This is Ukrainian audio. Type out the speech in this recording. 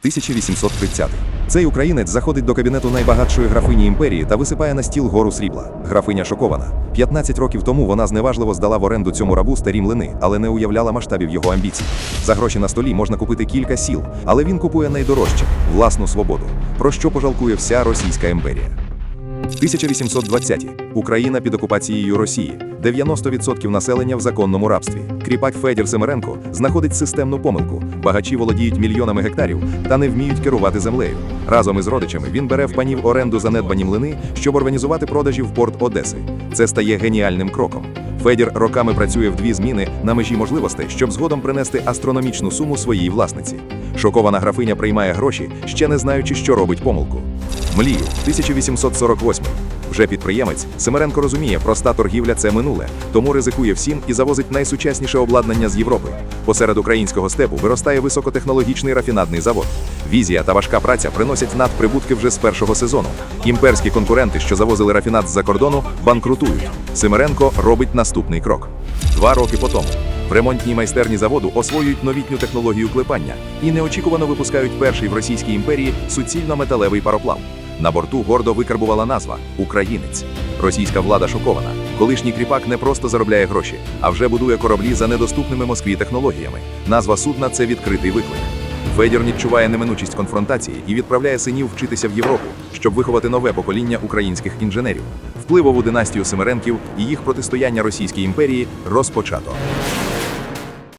1830. Цей українець заходить до кабінету найбагатшої графині імперії та висипає на стіл гору срібла. Графиня шокована. 15 років тому вона зневажливо здала в оренду цьому рабу старі млини, але не уявляла масштабів його амбіцій. За гроші на столі можна купити кілька сіл, але він купує найдорожче власну свободу, про що пожалкує вся Російська імперія. 1820-ті. Україна під окупацією Росії. 90% населення в законному рабстві. Кріпак Федір Семеренко знаходить системну помилку. Багачі володіють мільйонами гектарів та не вміють керувати землею. Разом із родичами він бере в панів оренду занедбані млини, щоб організувати продажі в порт Одеси. Це стає геніальним кроком. Федір роками працює в дві зміни на межі можливостей, щоб згодом принести астрономічну суму своїй власниці. Шокована графиня приймає гроші, ще не знаючи, що робить помилку. Млію, 1848. Вже підприємець Семеренко розуміє, проста торгівля це минуле, тому ризикує всім і завозить найсучасніше обладнання з Європи. Посеред українського степу виростає високотехнологічний рафінадний завод. Візія та важка праця приносять надприбутки вже з першого сезону. Імперські конкуренти, що завозили рафінад з-за кордону, банкрутують. Семеренко робить наступний крок. Два роки по тому. В ремонтній майстерні заводу освоюють новітню технологію клепання і неочікувано випускають перший в Російській імперії суцільно-металевий пароплав. На борту гордо викарбувала назва Українець. Російська влада шокована. Колишній кріпак не просто заробляє гроші, а вже будує кораблі за недоступними Москві технологіями. Назва судна це відкритий виклик. Федір відчуває неминучість конфронтації і відправляє синів вчитися в Європу, щоб виховати нове покоління українських інженерів. Впливову династію Семеренків і їх протистояння Російській імперії розпочато.